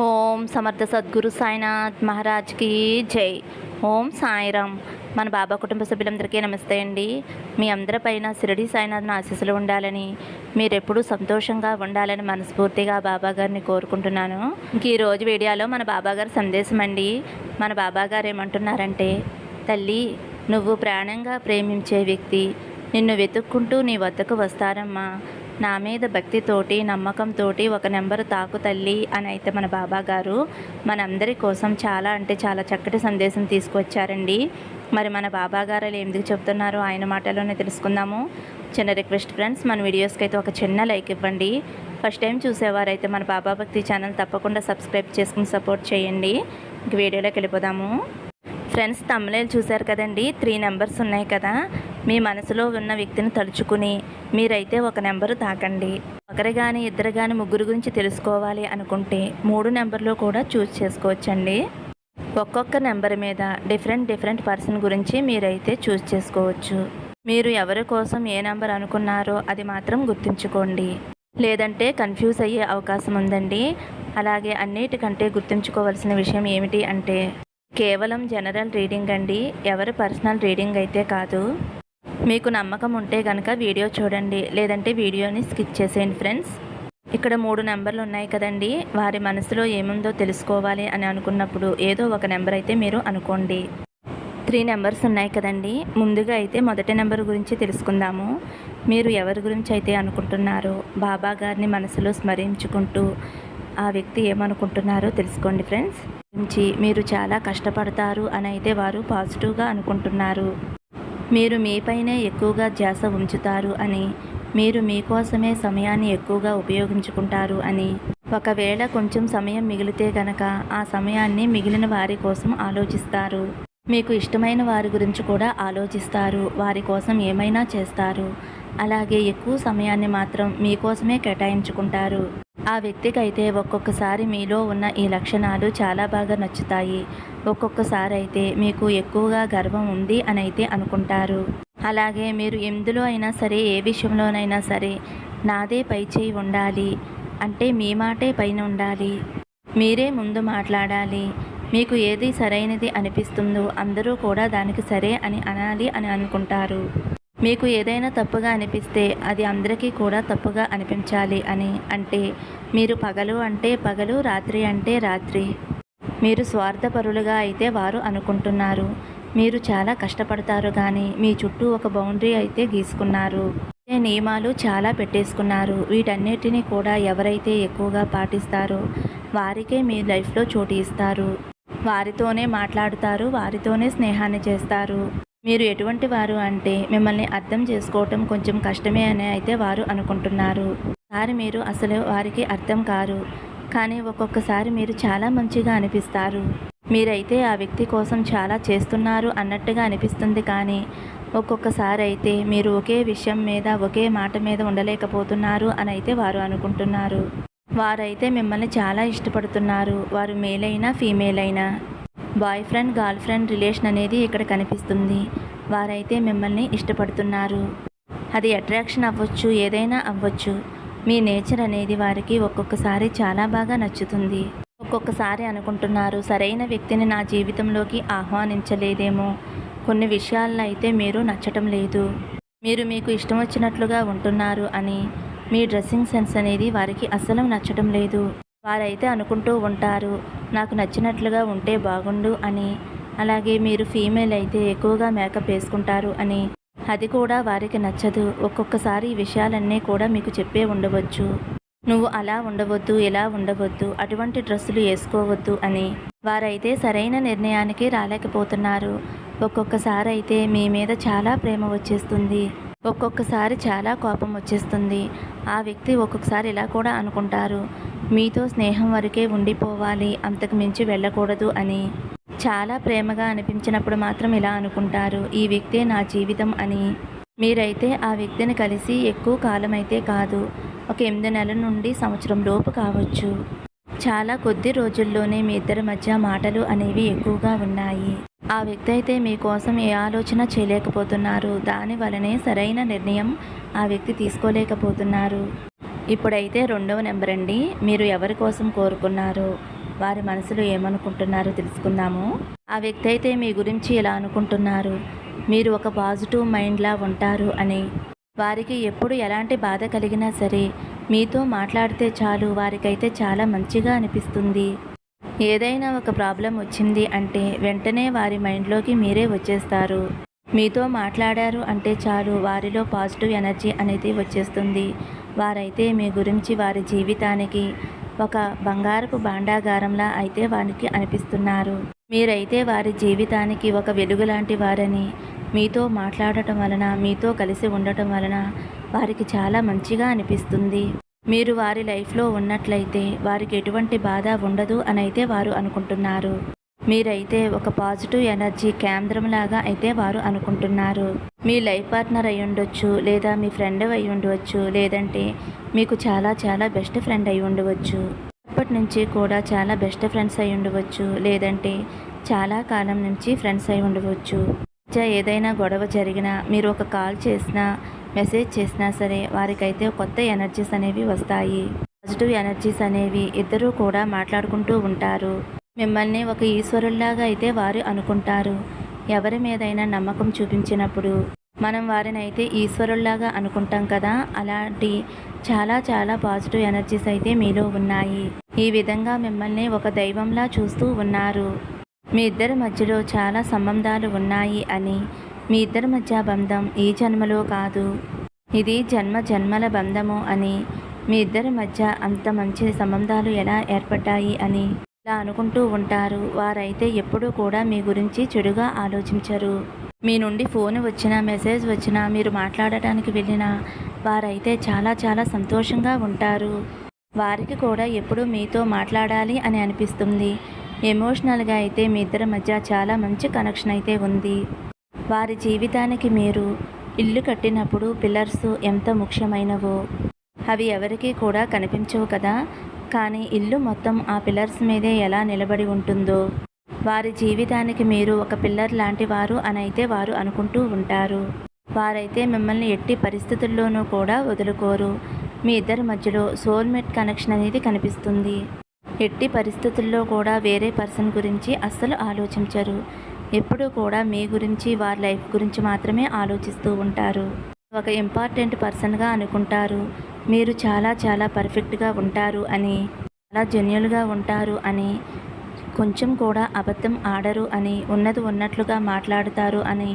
ఓం సమర్థ సద్గురు సాయినాథ్ మహారాజ్కి జై. ఓం సాయిరామ్. మన బాబా కుటుంబ సభ్యులందరికీ నమస్తే అండి. మీ అందరిపైన షిరిడి సాయినాథ్ ఆశీస్సులు ఉండాలని మీరెప్పుడూ సంతోషంగా ఉండాలని మనస్ఫూర్తిగా బాబా గారిని కోరుకుంటున్నాను. ఇంక ఈ రోజు వీడియోలో మన బాబాగారి సందేశం అండి. మన బాబా గారు ఏమంటున్నారంటే తల్లి నువ్వు ప్రాణంగా ప్రేమించే వ్యక్తి. నిన్ను వెతుక్కుంటూ నీ వద్దకు వస్తారమ్మా. నా మీద భక్తితోటి నమ్మకంతోటి ఒక నెంబరు తాకు తల్లి అని అయితే మన బాబా గారు మనందరి కోసం చాలా అంటే చాలా చక్కటి సందేశం తీసుకొచ్చారండి. మరి మన బాబా గారు ఎందుకు చెప్తున్నారో ఆయన మాటలోనే తెలుసుకుందాము. చిన్న రిక్వెస్ట్ ఫ్రెండ్స్ మన వీడియోస్కి అయితే ఒక చిన్న లైక్ ఇవ్వండి. ఫస్ట్ టైం చూసేవారైతే మన బాబా భక్తి ఛానల్ తప్పకుండా సబ్స్క్రైబ్ చేసుకుని సపోర్ట్ చేయండి. ఇంక వీడియోలోకి వెళ్ళిపోదాము. ఫ్రెండ్స్ తమ్ముళ్ళు చూశారు కదండి? త్రీ నెంబర్స్ ఉన్నాయి కదా. మీ మనసులో ఉన్న వ్యక్తిని తలుచుకుని మీరైతే ఒక నెంబరు తాకండి. ఒకరు కానీ ఇద్దరు కానీ ముగ్గురు గురించి తెలుసుకోవాలి అనుకుంటే మూడు నెంబర్లో కూడా చూస్ చేసుకోవచ్చండి. ఒక్కొక్క నెంబర్ మీద డిఫరెంట్ డిఫరెంట్ పర్సన్ గురించి మీరైతే చూస్ చేసుకోవచ్చు. మీరు ఎవరి కోసం ఏ నెంబర్ అనుకున్నారో అది మాత్రం గుర్తుంచుకోండి. లేదంటే కన్ఫ్యూజ్ అయ్యే అవకాశం ఉందండి. అలాగే అన్నిటికంటే గుర్తుంచుకోవాల్సిన విషయం ఏమిటి అంటే కేవలం జనరల్ రీడింగ్ అండి. ఎవరి పర్సనల్ రీడింగ్ అయితే కాదు. మీకు నమ్మకం ఉంటే కనుక వీడియో చూడండి లేదంటే వీడియోని స్కిప్ చేసేయండి ఫ్రెండ్స్. ఇక్కడ మూడు నెంబర్లు ఉన్నాయి కదండి వారి మనసులో ఏముందో తెలుసుకోవాలి అని అనుకున్నప్పుడు ఏదో ఒక నెంబర్ అయితే మీరు అనుకోండి. త్రీ నెంబర్స్ ఉన్నాయి కదండి ముందుగా అయితే మొదటి నెంబర్ గురించి తెలుసుకుందాము. మీరు ఎవరి గురించి అయితే అనుకుంటున్నారో బాబా గారిని మనసులో స్మరించుకుంటూ ఆ వ్యక్తి ఏమనుకుంటున్నారో తెలుసుకోండి ఫ్రెండ్స్. గురించి మీరు చాలా కష్టపడతారు అని అయితే వారు పాజిటివ్గా అనుకుంటున్నారు. మీరు మీపైనే ఎక్కువగా ధ్యాస ఉంచుతారు అని మీరు మీకోసమే సమయాన్ని ఎక్కువగా ఉపయోగించుకుంటారు అని. ఒకవేళ కొంచెం సమయం మిగిలితే గనక ఆ సమయాన్ని మిగిలిన వారి కోసం ఆలోచిస్తారు. మీకు ఇష్టమైన వారి గురించి కూడా ఆలోచిస్తారు. వారి కోసం ఏమైనా చేస్తారు. అలాగే ఎక్కువ సమయాన్ని మాత్రం మీకోసమే కేటాయించుకుంటారు. ఆ వ్యక్తికి అయితే ఒక్కొక్కసారి మీలో ఉన్న ఈ లక్షణాలు చాలా బాగా నచ్చుతాయి. ఒక్కొక్కసారి అయితే మీకు ఎక్కువగా గర్వం ఉంది అని అయితే అనుకుంటారు. అలాగే మీరు ఎందులో అయినా సరే ఏ విషయంలోనైనా సరే నాదే పై చేయి ఉండాలి. అంటే మీ మాటే పైన ఉండాలి. మీరే ముందు మాట్లాడాలి. మీకు ఏది సరైనది అనిపిస్తుందో అందరూ కూడా దానికి సరే అని అనాలి అని అనుకుంటారు. మీకు ఏదైనా తప్పుగా అనిపిస్తే అది అందరికీ కూడా తప్పుగా అనిపించాలి అని అంటే మీరు పగలు అంటే పగలు రాత్రి అంటే రాత్రి. మీరు స్వార్థపరులుగా అయితే వారు అనుకుంటున్నారు. మీరు చాలా కష్టపడతారు కానీ మీ చుట్టూ ఒక బౌండరీ అయితే గీసుకున్నారు. నియమాలు చాలా పెట్టేసుకున్నారు. వీటన్నిటినీ కూడా ఎవరైతే ఎక్కువగా పాటిస్తారో వారికే మీ లైఫ్లో చోటు ఇస్తారు. వారితోనే మాట్లాడుతారు వారితోనే స్నేహాన్ని చేస్తారు. మీరు ఎటువంటి వారు అంటే మిమ్మల్ని అర్థం చేసుకోవటం కొంచెం కష్టమే అని అయితే వారు అనుకుంటున్నారు. సారి మీరు అసలు వారికి అర్థం కారు. కానీ ఒక్కొక్కసారి మీరు చాలా మంచిగా అనిపిస్తారు. మీరైతే ఆ వ్యక్తి కోసం చాలా చేస్తున్నారు అన్నట్టుగా అనిపిస్తుంది కానీ ఒక్కొక్కసారి అయితే మీరు ఒకే విషయం మీద ఒకే మాట మీద ఉండలేకపోతున్నారు అని అయితే వారు అనుకుంటున్నారు. వారైతే మిమ్మల్ని చాలా ఇష్టపడుతున్నారు. వారు మేల్ అయినా ఫీమేల్ అయినా boyfriend girlfriend relation అనేది ఇక్కడ కనిపిస్తుంది. వారైతే మిమ్మల్ని ఇష్టపడుతున్నారు. అది అట్రాక్షన్ అవ్వచ్చు ఏదైనా అవ్వచ్చు. మీ నేచర్ అనేది వారికి ఒక్కొక్కసారి చాలా బాగా నచ్చుతుంది. ఒక్కొక్కసారి అనుకుంటున్నారు సరైన వ్యక్తిని నా జీవితంలోకి ఆహ్వానించలేదేమో. కొన్ని విషయాల్లో అయితే మీరు నచ్చటం లేదు. మీరు మీకు ఇష్టం వచ్చినట్లుగా ఉంటున్నారు అని. మీ డ్రెస్సింగ్ సెన్స్ అనేది వారికి అస్సలు నచ్చటం లేదు. వారైతే అనుకుంటూ ఉంటారు నాకు నచ్చినట్లుగా ఉంటే బాగుండు అని. అలాగే మీరు ఫీమేల్ అయితే ఎక్కువగా మేకప్ వేసుకుంటారు అని. అది కూడా వారికి నచ్చదు. ఒక్కొక్కసారి ఈ విషయాలన్నీ కూడా మీకు చెప్పే ఉండవచ్చు. నువ్వు అలా ఉండవద్దు ఇలా ఉండవద్దు అటువంటి డ్రెస్సులు వేసుకోవద్దు అని. వారైతే సరైన నిర్ణయానికి రాలేకపోతున్నారు. ఒక్కొక్కసారి అయితే మీ మీద చాలా ప్రేమ వచ్చేస్తుంది. ఒక్కొక్కసారి చాలా కోపం వచ్చేస్తుంది. ఆ వ్యక్తి ఒక్కొక్కసారి ఇలా కూడా అనుకుంటారు. మీతో స్నేహం వరకే ఉండిపోవాలి అంతకు మించి వెళ్ళకూడదు అని. చాలా ప్రేమగా అనిపించినప్పుడు మాత్రం ఇలా అనుకుంటారు. ఈ వ్యక్తే నా జీవితం అని. మీరైతే ఆ వ్యక్తిని కలిసి ఎక్కువ కాలం అయితే కాదు. ఒక ఎనిమిది నెలల నుండి సంవత్సరం లోపు కావచ్చు. చాలా కొద్ది రోజుల్లోనే మీ ఇద్దరి మధ్య మాటలు అనేవి ఎక్కువగా ఉన్నాయి. ఆ వ్యక్తి అయితే మీకోసం ఏ ఆలోచన చేయలేకపోతున్నారు. దాని వలనే సరైన నిర్ణయం ఆ వ్యక్తి తీసుకోలేకపోతున్నారు. ఇప్పుడైతే రెండవ నెంబర్ అండి. మీరు ఎవరి కోసం కోరుకున్నారో? వారి మనసులో ఏమనుకుంటున్నారో తెలుసుకుందాము. ఆ వ్యక్తి అయితే మీ గురించి ఎలా అనుకుంటున్నారు? మీరు ఒక పాజిటివ్ మైండ్లా ఉంటారు అని. వారికి ఎప్పుడు ఎలాంటి బాధ కలిగినా సరే మీతో మాట్లాడితే చాలు వారికైతే చాలా మంచిగా అనిపిస్తుంది. ఏదైనా ఒక ప్రాబ్లం వచ్చింది అంటే వెంటనే వారి మైండ్లోకి మీరే వచ్చేస్తారు. మీతో మాట్లాడారు అంటే చాలు వారిలో పాజిటివ్ ఎనర్జీ అనేది వచ్చేస్తుంది. వారైతే మీ గురించి వారి జీవితానికి ఒక బంగారపు భాండాగారంలా అయితే వారికి అనిపిస్తున్నారు. మీరైతే వారి జీవితానికి ఒక వెలుగు లాంటి వారని మీతో మాట్లాడటం వలన మీతో కలిసి ఉండటం వలన వారికి చాలా మంచిగా అనిపిస్తుంది. మీరు వారి లైఫ్లో ఉన్నట్లయితే వారికి ఎటువంటి బాధ ఉండదు అని అయితే వారు అనుకుంటున్నారు. మీరైతే ఒక పాజిటివ్ ఎనర్జీ కేంద్రంలాగా అయితే వారు అనుకుంటున్నారు. మీ లైఫ్ పార్ట్నర్ అయి ఉండొచ్చు లేదా మీ ఫ్రెండ్ అయి ఉండవచ్చు లేదంటే మీకు చాలా చాలా బెస్ట్ ఫ్రెండ్ అయి ఉండవచ్చు అప్పటి నుంచి కూడా చాలా బెస్ట్ ఫ్రెండ్స్ అయి ఉండవచ్చు లేదంటే చాలా కాలం నుంచి ఫ్రెండ్స్ అయి ఉండవచ్చు ఏదైనా గొడవ జరిగినా మీరు ఒక కాల్ చేసినా మెసేజ్ చేసినా సరే వారికైతే కొత్త ఎనర్జీస్ అనేవి వస్తాయి. పాజిటివ్ ఎనర్జీస్ అనేవి ఇద్దరూ కూడా మాట్లాడుకుంటూ ఉంటారు. మిమ్మల్ని ఒక ఈశ్వరుల్లాగా అయితే వారు అనుకుంటారు. ఎవరి మీదైనా నమ్మకం చూపించినప్పుడు మనం వారిని అయితే ఈశ్వరుల్లాగా అనుకుంటాం కదా? అలాంటి చాలా చాలా పాజిటివ్ ఎనర్జీస్ అయితే మీలో ఉన్నాయి. ఈ విధంగా మిమ్మల్ని ఒక దైవంలా చూస్తూ ఉన్నారు. మీ ఇద్దరి మధ్యలో చాలా సంబంధాలు ఉన్నాయి అని మీ ఇద్దరి మధ్య బంధం ఈ జన్మలో కాదు. ఇది జన్మ జన్మల బంధము అని మీ ఇద్దరి మధ్య అంత మంచి సంబంధాలు ఎలా ఏర్పడ్డాయి అని ఇలా అనుకుంటూ ఉంటారు. వారైతే ఎప్పుడూ కూడా మీ గురించి చెడుగా ఆలోచించరు. మీ నుండి ఫోన్ వచ్చినా మెసేజ్ వచ్చినా మీరు మాట్లాడటానికి వెళ్ళినా వారైతే చాలా చాలా సంతోషంగా ఉంటారు. వారికి కూడా ఎప్పుడూ మీతో మాట్లాడాలి అని అనిపిస్తుంది. ఎమోషనల్గా అయితే మీ ఇద్దరి మధ్య చాలా మంచి కనెక్షన్ అయితే ఉంది. వారి జీవితానికి మీరు ఇల్లు కట్టినప్పుడు పిల్లర్స్ ఎంత ముఖ్యమైనవో. అవి ఎవరికీ కూడా కనిపించవు కదా. కానీ ఇల్లు మొత్తం ఆ పిల్లర్స్ మీదే ఎలా నిలబడి ఉంటుందో. వారి జీవితానికి మీరు ఒక పిల్లర్ లాంటి వారు అని అయితే వారు అనుకుంటూ ఉంటారు. వారైతే మిమ్మల్ని ఎట్టి పరిస్థితుల్లోనూ కూడా వదులుకోరు. మీ ఇద్దరి మధ్యలో సోల్మేట్ కనెక్షన్ అనేది కనిపిస్తుంది. ఎట్టి పరిస్థితుల్లో కూడా వేరే పర్సన్ గురించి అస్సలు ఆలోచించరు. ఎప్పుడూ కూడా మీ గురించి వారి లైఫ్ గురించి మాత్రమే ఆలోచిస్తూ ఉంటారు. ఒక ఇంపార్టెంట్ పర్సన్గా అనుకుంటారు. మీరు చాలా చాలా పర్ఫెక్ట్గా ఉంటారు అని చాలా జెన్యున్గా ఉంటారు అని కొంచెం కూడా అబద్ధం ఆడరు అని ఉన్నది ఉన్నట్లుగా మాట్లాడతారు అని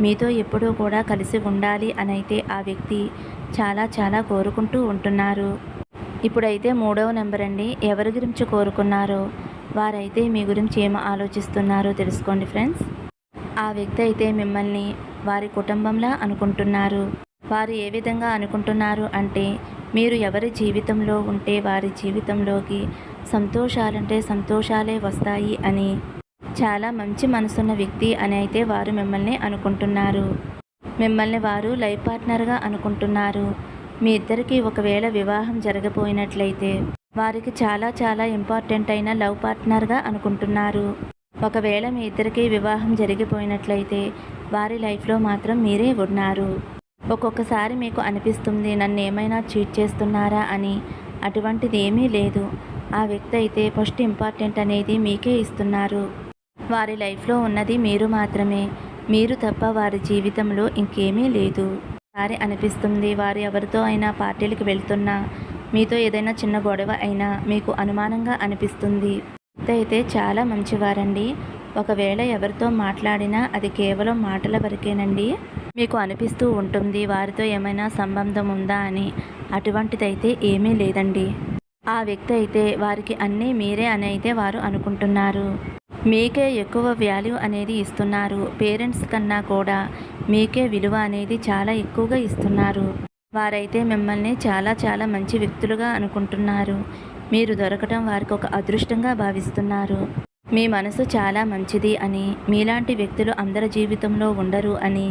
మీతో ఎప్పుడూ కూడా కలిసి ఉండాలి అని అయితే ఆ వ్యక్తి చాలా చాలా కోరుకుంటూ ఉంటున్నారు. ఇప్పుడైతే మూడవ నెంబర్ అండి ఎవరి గురించి కోరుకున్నారో? వారైతే మీ గురించి ఏం ఆలోచిస్తున్నారో తెలుసుకోండి ఫ్రెండ్స్. ఆ వ్యక్తి అయితే మిమ్మల్ని వారి కుటుంబంలా అనుకుంటున్నారు. వారు ఏ విధంగా అనుకుంటున్నారు అంటే మీరు ఎవరి జీవితంలో ఉంటే వారి జీవితంలోకి సంతోషాలంటే సంతోషాలే వస్తాయి అని. చాలా మంచి మనసున్న వ్యక్తి అని అయితే వారు మిమ్మల్ని అనుకుంటున్నారు. మిమ్మల్ని వారు లైఫ్ పార్ట్నర్గా అనుకుంటున్నారు. మీ ఇద్దరికి ఒకవేళ వివాహం జరగపోయినట్లయితే వారికి చాలా చాలా ఇంపార్టెంట్ అయిన లవ్ పార్ట్నర్గా అనుకుంటున్నారు. ఒకవేళ మీ ఇద్దరికి వివాహం జరిగిపోయినట్లయితే వారి లైఫ్లో మాత్రం మీరే ఉన్నారు. ఒక్కొక్కసారి మీకు అనిపిస్తుంది నన్ను ఏమైనా చీట్ చేస్తున్నారా అని. అటువంటిది ఏమీ లేదు. ఆ వ్యక్తి అయితే ఫస్ట్ ఇంపార్టెంట్ అనేది మీకే ఇస్తున్నారు. వారి లైఫ్లో ఉన్నది మీరు మాత్రమే. మీరు తప్ప వారి జీవితంలో ఇంకేమీ లేదు. సారి అనిపిస్తుంది వారు ఎవరితో అయినా పార్టీలకు వెళ్తున్నా మీతో ఏదైనా చిన్న గొడవ అయినా మీకు అనుమానంగా అనిపిస్తుంది. వ్యక్తి అయితే చాలా మంచివారండి. ఒకవేళ ఎవరితో మాట్లాడినా అది కేవలం మాటల వరకేనండి. మీకు అనిపిస్తూ ఉంటుంది వారితో ఏమైనా సంబంధం ఉందా అని. అటువంటిదైతే ఏమీ లేదండి. ఆ వ్యక్తి అయితే వారికి అన్నీ మీరే అని అయితే వారు అనుకుంటున్నారు. మీకే ఎక్కువ వాల్యూ అనేది ఇస్తున్నారు. పేరెంట్స్ కన్నా కూడా మీకే విలువ అనేది చాలా ఎక్కువగా ఇస్తున్నారు. వారైతే మిమ్మల్ని చాలా చాలా మంచి వ్యక్తులుగా అనుకుంటున్నారు. మీరు దొరకటం వారికి ఒక అదృష్టంగా భావిస్తున్నారు. మీ మనసు చాలా మంచిది అని మీలాంటి వ్యక్తులు అందరి జీవితంలో ఉండరు అని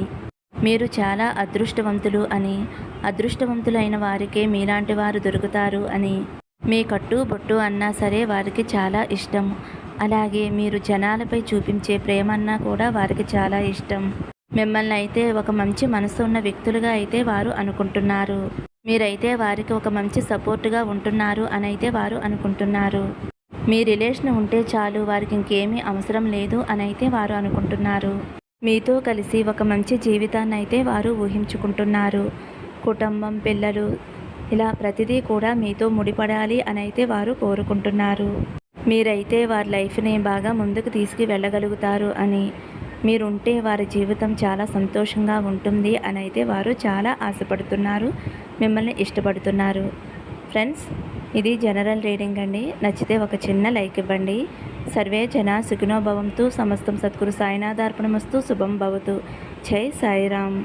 మీరు చాలా అదృష్టవంతులు అని అదృష్టవంతులైన వారికే మీలాంటి వారు దొరుకుతారు అని మీ కట్టు బొట్టు అన్నా సరే వారికి చాలా ఇష్టం. అలాగే మీరు జనాలపై చూపించే ప్రేమ అన్నా కూడా వారికి చాలా ఇష్టం. మిమ్మల్ని అయితే ఒక మంచి మనసు ఉన్న వ్యక్తులుగా అయితే వారు అనుకుంటున్నారు. మీరైతే వారికి ఒక మంచి సపోర్టుగా ఉంటున్నారు అని అయితే వారు అనుకుంటున్నారు. మీ రిలేషన్ ఉంటే చాలు వారికి ఇంకేమీ అవసరం లేదు అని అయితే వారు అనుకుంటున్నారు. మీతో కలిసి ఒక మంచి జీవితాన్ని అయితే వారు ఊహించుకుంటున్నారు. కుటుంబం పిల్లలు ఇలా ప్రతిదీ కూడా మీతో ముడిపడాలి అని అయితే వారు కోరుకుంటున్నారు. మీరైతే వారి లైఫ్ని బాగా ముందుకు తీసుకు వెళ్ళగలుగుతారు అని మీరుంటే వారి జీవితం చాలా సంతోషంగా ఉంటుంది అని అయితే వారు చాలా ఆశపడుతున్నారు మిమ్మల్ని ఇష్టపడుతున్నారు. ఫ్రెండ్స్ ఇది జనరల్ రీడింగ్ అండి. నచ్చితే ఒక చిన్న లైక్ ఇవ్వండి. సర్వే జన సుఖినో భవంతు సమస్తం సద్గురు సాయినాథార్పణమస్తు శుభం భవతు. జై సాయిరామ్.